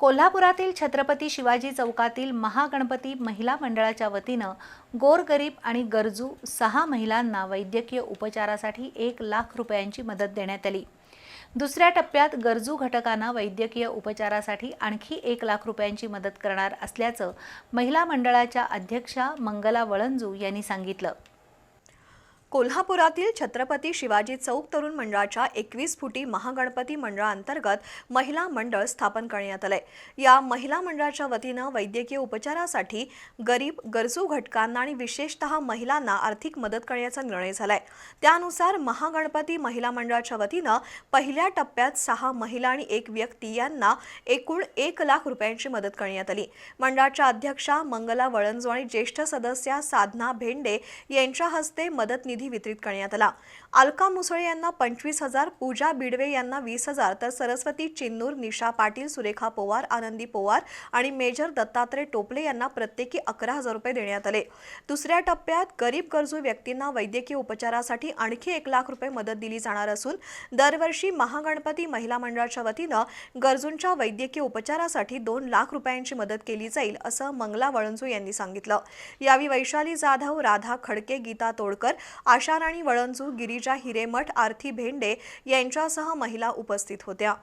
कोल्हापुरातील छत्रपती शिवाजी चौकातील महागणपती महिला मंडळाच्या वतीनं गोरगरीब आणि गरजू सहा महिलांना वैद्यकीय उपचारासाठी एक लाख रुपयांची मदत देण्यात आली. दुसऱ्या टप्प्यात गरजू घटकांना वैद्यकीय उपचारासाठी आणखी एक लाख रुपयांची मदत करणार असल्याचं महिला मंडळाच्या अध्यक्षा मंगला वळंजू यांनी सांगितलं. कोल्हापुरातील छत्रपती शिवाजी चौक तरुण मंडळाच्या एकवीस फुटी महागणपती मंडळांतर्गत महिला मंडळ स्थापन करण्यात आलंय. या महिला मंडळाच्या वतीनं वैद्यकीय उपचारासाठी गरीब गरजू घटकांना आणि विशेषतः महिलांना आर्थिक मदत करण्याचा निर्णय झालाय. त्यानुसार महागणपती महिला मंडळाच्या वतीनं पहिल्या टप्प्यात सहा महिला आणि एक व्यक्ती यांना एकूण एक लाख रुपयांची मदत करण्यात आली. मंडळाच्या अध्यक्षा मंगला वळंजो आणि ज्येष्ठ सदस्या साधना भेंडे यांच्या हस्ते मदत निधी निधी वितरित करण्यात आला. अलका मुसळे यांना पंचवीस हजार पूजा बिडवे यांना वीस हजार तर सरस्वती चिन्नूर निशा पाटील सुरेखा पोवार आनंदी पोवार आणि मेजर दत्तात्रय टोपले यांना प्रत्येकी अकरा हजार रुपये देण्यात आले. दुसऱ्या टप्प्यात गरीब गरजू व्यक्तींना वैद्यकीय उपचारासाठी आणखी एक लाख रुपये मदत दिली जाणार असून दरवर्षी महागणपती महिला मंडळाच्या वतीनं गरजूंच्या वैद्यकीय उपचारासाठी दोन लाख रुपयांची मदत केली जाईल असं मंगला वळंजू यांनी सांगितलं. यावेळी वैशाली जाधव राधा खडके गीता तोडकर आशाराणी वळंजू गिरिजा हिरेमठ आरती भेंडे यांच्यासह महिला उपस्थित होत्या.